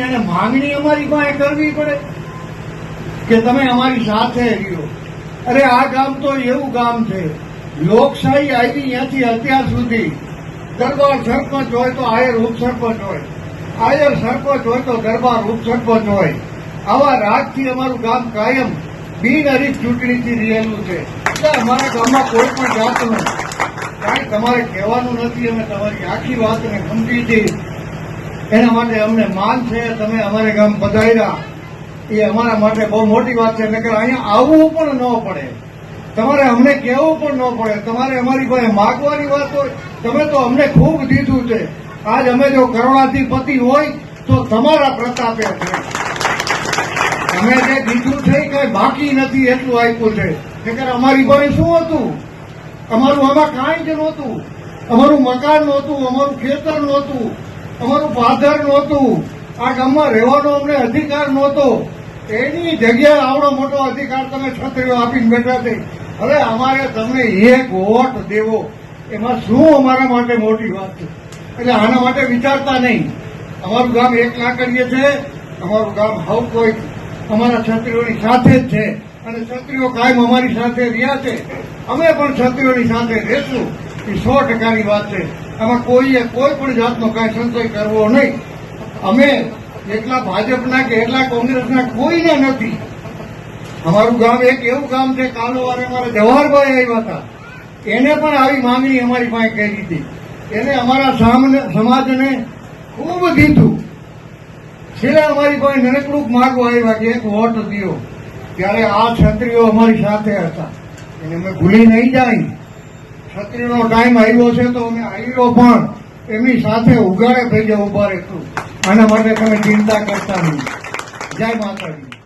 એને માંગણી અમારી પાસે કરવી પડે કે તમે અમારી સાથે રહ્યો. અરે આ ગામ તો એવું ગામ છે. લોકશાહી આવી ત્યાંથી અત્યાર સુધી. દરબાર સરપંચ હોય તો આયર ઉપસરપંચ હોય. આયર સરપંચ હોય તો દરબાર ઉપસરપંચ હોય. આવા રાજથી અમારું ગામ કાયમ બિનહરીફ ચૂંટણીથી રહેલું છે. એટલે અમારા ગામમાં કોઈ પણ જાતનું કાંઈ તમારે કહેવાનું નથી અમે તમારી આખી વાતને સમજી હતી. એના માટે અમને માન છે, તમે અમારે ગામ પધાર્યા. એ અમારા માટે બહુ મોટી વાત છે, નકર અહીંયા આવવું પણ ન પડે. તમારે અમને કહેવું પણ ન પડે. તમારે અમારી પાસે માગવાની વાત હોય, તમે તો અમને ખૂબ દીધું છે. આજ અમે જો કરોડાધિપતિ હોય, તો તમારા પ્રતાપે છે. અમે જે દીધું છે કઈ બાકી નથી, એટલું આપ્યું છે. નકર અમારી પાસે શું હતું? અમારું આમાં કાંઈ જ નહોતું. અમારું મકાન નહોતું, અમારું ખેતર નહોતું. અમારું પાદર નહોતું, આ ગામમાં રહેવાનો અમને અધિકાર નહોતો. એની જગ્યાએ આવડો મોટો અધિકાર તમે છત્રીઓ આપીને બેઠા છે. હવે અમારે તમને એક વોટ દેવો. એમાં શું અમારા માટે મોટી વાત છે? એટલે આના માટે વિચારતા નહીં. અમારું ગામ એક લાકડીએ છે, અમારું ગામ હવ કોઈ અમારા છત્રીઓની સાથે જ છે. અને છત્રીઓ કાયમ અમારી સાથે રહ્યા છે. અમે પણ છત્રીઓની સાથે રહેશું. એ સો ટકાની વાત છે. આમાં કોઈએ કોઈ પણ જાતનો કાંઈ સંશય કરવો નહીં. અમે એટલા ભાજપના કે એટલા કોંગ્રેસના કોઈને નથી. અમારું ગામ એક એવું ગામ છે, કાલોવારે અમારા જવાહરભાઈ આવ્યા હતા. એને પણ આવી માંગણી અમારી પાસે કરી હતી. એને અમારા સમાજને ખૂબ દીધું. છેલ્લે અમારી પાસે નનકડું માગવા આવ્યા કે એક વોટ દ્યો. ત્યારે આ ક્ષત્રિયો અમારી સાથે હતા. એને અમે ભૂલી નહીં જાય. ક્ષત્રિયોનો ટાઈમ આવ્યો છે તો અમે આવ્યો પણ એમની સાથે ઉગાડે થઈ જાય ઊભા રહેતું. આના માટે તમે ચિંતા કરતા નહીં. જય માતાજી.